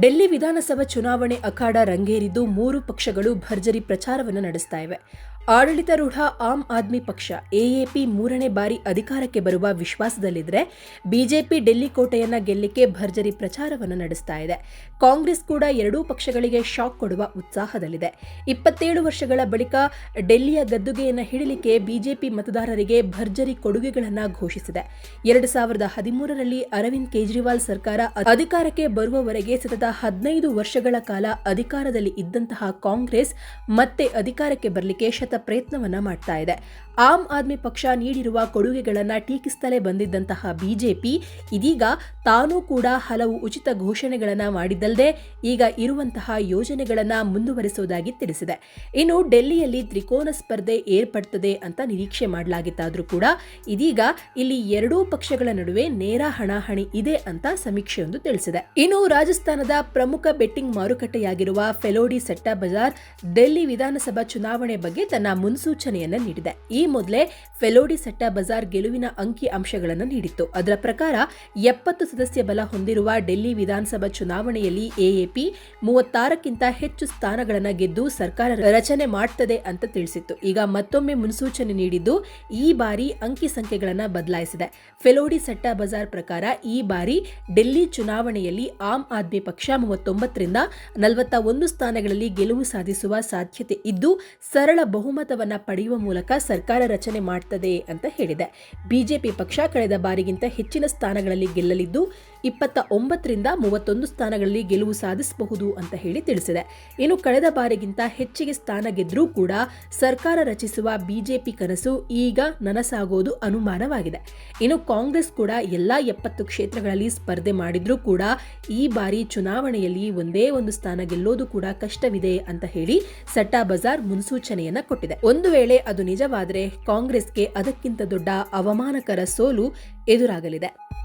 ಡೆಲ್ಲಿ ವಿಧಾನಸಭಾ ಚುನಾವಣೆ ಅಖಾಡ ರಂಗೇರಿದ್ದು ಮೂರು ಪಕ್ಷಗಳು ಭರ್ಜರಿ ಪ್ರಚಾರವನ್ನು ನಡೆಸ್ತಾ ಇವೆ. ಆಡಳಿತಾರೂಢ ಆಮ್ ಆದ್ಮಿ ಪಕ್ಷ ಎಎಪಿ ಮೂರನೇ ಬಾರಿ ಅಧಿಕಾರಕ್ಕೆ ಬರುವ ವಿಶ್ವಾಸದಲ್ಲಿದ್ದರೆ ಬಿಜೆಪಿ ಡೆಲ್ಲಿ ಕೋಟೆಯನ್ನ ಗೆಲ್ಲಿಕ್ಕೆ ಭರ್ಜರಿ ಪ್ರಚಾರವನ್ನು ನಡೆಸ್ತಾ ಇದೆ. ಕಾಂಗ್ರೆಸ್ ಕೂಡ ಎರಡೂ ಪಕ್ಷಗಳಿಗೆ ಶಾಕ್ ಕೊಡುವ ಉತ್ಸಾಹದಲ್ಲಿದೆ. ಇಪ್ಪತ್ತೇಳು ವರ್ಷಗಳ ಬಳಿಕ ಡೆಲ್ಲಿಯ ಗದ್ದುಗೆಯನ್ನು ಹಿಡಿಲಿಕ್ಕೆ ಬಿಜೆಪಿ ಮತದಾರರಿಗೆ ಭರ್ಜರಿ ಕೊಡುಗೆಗಳನ್ನ ಘೋಷಿಸಿದೆ. ಎರಡು ಸಾವಿರದ ಹದಿಮೂರರಲ್ಲಿ ಅರವಿಂದ್ ಕೇಜ್ರಿವಾಲ್ ಸರ್ಕಾರ ಅಧಿಕಾರಕ್ಕೆ ಬರುವವರೆಗೆ ಸತತ ಹದಿನೈದು ವರ್ಷಗಳ ಕಾಲ ಅಧಿಕಾರದಲ್ಲಿ ಇದ್ದಂತಹ ಕಾಂಗ್ರೆಸ್ ಮತ್ತೆ ಅಧಿಕಾರಕ್ಕೆ ಬರಲಿಕ್ಕೆ ಶತ ಪ್ರಯತ್ನವನ್ನ ಮಾಡ್ತಾ ಇದೆ. ಆಮ್ ಆದ್ಮಿ ಪಕ್ಷ ನೀಡಿರುವ ಕೊಡುಗೆಗಳನ್ನು ಟೀಕಿಸುತ್ತಲೇ ಬಂದಿದ್ದಂತಹ ಬಿಜೆಪಿ ಇದೀಗ ತಾನೂ ಕೂಡ ಹಲವು ಉಚಿತ ಘೋಷಣೆಗಳನ್ನು ಮಾಡಿದ್ದಲ್ಲದೆ ಈಗ ಇರುವಂತಹ ಯೋಜನೆಗಳನ್ನು ಮುಂದುವರಿಸುವುದಾಗಿ ತಿಳಿಸಿದೆ. ಇನ್ನು ಡೆಲ್ಲಿಯಲ್ಲಿ ತ್ರಿಕೋನ ಸ್ಪರ್ಧೆ ಏರ್ಪಡ್ತದೆ ಅಂತ ನಿರೀಕ್ಷೆ ಮಾಡಲಾಗಿತ್ತಾದರೂ ಕೂಡ ಇದೀಗ ಇಲ್ಲಿ ಎರಡೂ ಪಕ್ಷಗಳ ನಡುವೆ ನೇರ ಹಣಾಹಣಿ ಇದೆ ಅಂತ ಸಮೀಕ್ಷೆಯೊಂದು ತಿಳಿಸಿದೆ. ಇನ್ನು ರಾಜಸ್ಥಾನದ ಪ್ರಮುಖ ಬೆಟ್ಟಿಂಗ್ ಮಾರುಕಟ್ಟೆಯಾಗಿರುವ ಫೆಲೋಡಿ ಸೆಟ್ಟಾ ಬಜಾರ್ ಡೆಲ್ಲಿ ವಿಧಾನಸಭಾ ಚುನಾವಣೆ ಬಗ್ಗೆ ತನ್ನ ಮುನ್ಸೂಚನೆಯನ್ನು ನೀಡಿದೆ. ಈ ಮೊದಲೇ ಫೆಲೋಡಿ ಸಟ್ಟ ಬಜಾರ್ ಗೆಲುವಿನ ಅಂಕಿ ಅಂಶಗಳನ್ನು ನೀಡಿತ್ತು. ಅದರ ಪ್ರಕಾರ, ಎಪ್ಪತ್ತು ಸದಸ್ಯ ಬಲ ಹೊಂದಿರುವ ಡೆಲ್ಲಿ ವಿಧಾನಸಭಾ ಚುನಾವಣೆಯಲ್ಲಿ ಎಎಪಿ ಮೂವತ್ತಾರಕ್ಕಿಂತ ಹೆಚ್ಚು ಸ್ಥಾನಗಳನ್ನು ಗೆದ್ದು ಸರ್ಕಾರ ರಚನೆ ಮಾಡ್ತದೆ ಅಂತ ತಿಳಿಸಿತ್ತು. ಈಗ ಮತ್ತೊಮ್ಮೆ ಮುನ್ಸೂಚನೆ ನೀಡಿದ್ದು, ಈ ಬಾರಿ ಅಂಕಿ ಸಂಖ್ಯೆಗಳನ್ನು ಬದಲಾಯಿಸಿದೆ. ಫೆಲೋಡಿ ಸಟ್ಟ ಬಜಾರ್ ಪ್ರಕಾರ, ಈ ಬಾರಿ ಡೆಲ್ಲಿ ಚುನಾವಣೆಯಲ್ಲಿ ಆಮ್ ಆದ್ಮಿ ಪಕ್ಷ ಮೂವತ್ತೊಂಬತ್ತರಿಂದ ನಲವತ್ತ ಒಂದು ಸ್ಥಾನಗಳಲ್ಲಿ ಗೆಲುವು ಸಾಧಿಸುವ ಸಾಧ್ಯತೆ ಇದ್ದು, ಸರಳ ಬಹುಮತವನ್ನ ಪಡೆಯುವ ಮೂಲಕ ಸರ್ಕಾರ ರಚನೆ ಮಾಡ್ತದೆ ಅಂತ ಹೇಳಿದೆ. ಬಿಜೆಪಿ ಪಕ್ಷ ಕಳೆದ ಬಾರಿಗಿಂತ ಹೆಚ್ಚಿನ ಸ್ಥಾನಗಳಲ್ಲಿ ಗೆಲ್ಲಲಿದ್ದು ಇಪ್ಪತ್ತ ಒಂಬತ್ತರಿಂದ ಮೂವತ್ತೊಂದು ಸ್ಥಾನಗಳಲ್ಲಿ ಗೆಲುವು ಸಾಧಿಸಬಹುದು ಅಂತ ಹೇಳಿ ತಿಳಿಸಿದೆ. ಇನ್ನು ಕಳೆದ ಬಾರಿಗಿಂತ ಹೆಚ್ಚಿಗೆ ಸ್ಥಾನ ಗೆದ್ರೂ ಕೂಡ ಸರ್ಕಾರ ರಚಿಸುವ ಬಿಜೆಪಿ ಕನಸು ಈಗ ನನಸಾಗೋದು ಅನುಮಾನವಾಗಿದೆ. ಇನ್ನು ಕಾಂಗ್ರೆಸ್ ಕೂಡ ಎಲ್ಲಾ ಎಪ್ಪತ್ತು ಕ್ಷೇತ್ರಗಳಲ್ಲಿ ಸ್ಪರ್ಧೆ ಮಾಡಿದ್ರೂ ಕೂಡ ಈ ಬಾರಿ ಚುನಾವಣೆಯಲ್ಲಿ ಒಂದೇ ಒಂದು ಸ್ಥಾನ ಗೆಲ್ಲೋದು ಕೂಡ ಕಷ್ಟವಿದೆ ಅಂತ ಹೇಳಿ ಸಟ್ಟಾ ಬಜಾರ್ ಮುನ್ಸೂಚನೆಯನ್ನ ಕೊಟ್ಟಿದೆ. ಒಂದು ವೇಳೆ ಅದು ನಿಜವಾದರೆ ಕಾಂಗ್ರೆಸ್ಗೆ ಅದಕ್ಕಿಂತ ದೊಡ್ಡ ಅವಮಾನಕರ ಸೋಲು ಎದುರಾಗಲಿದೆ.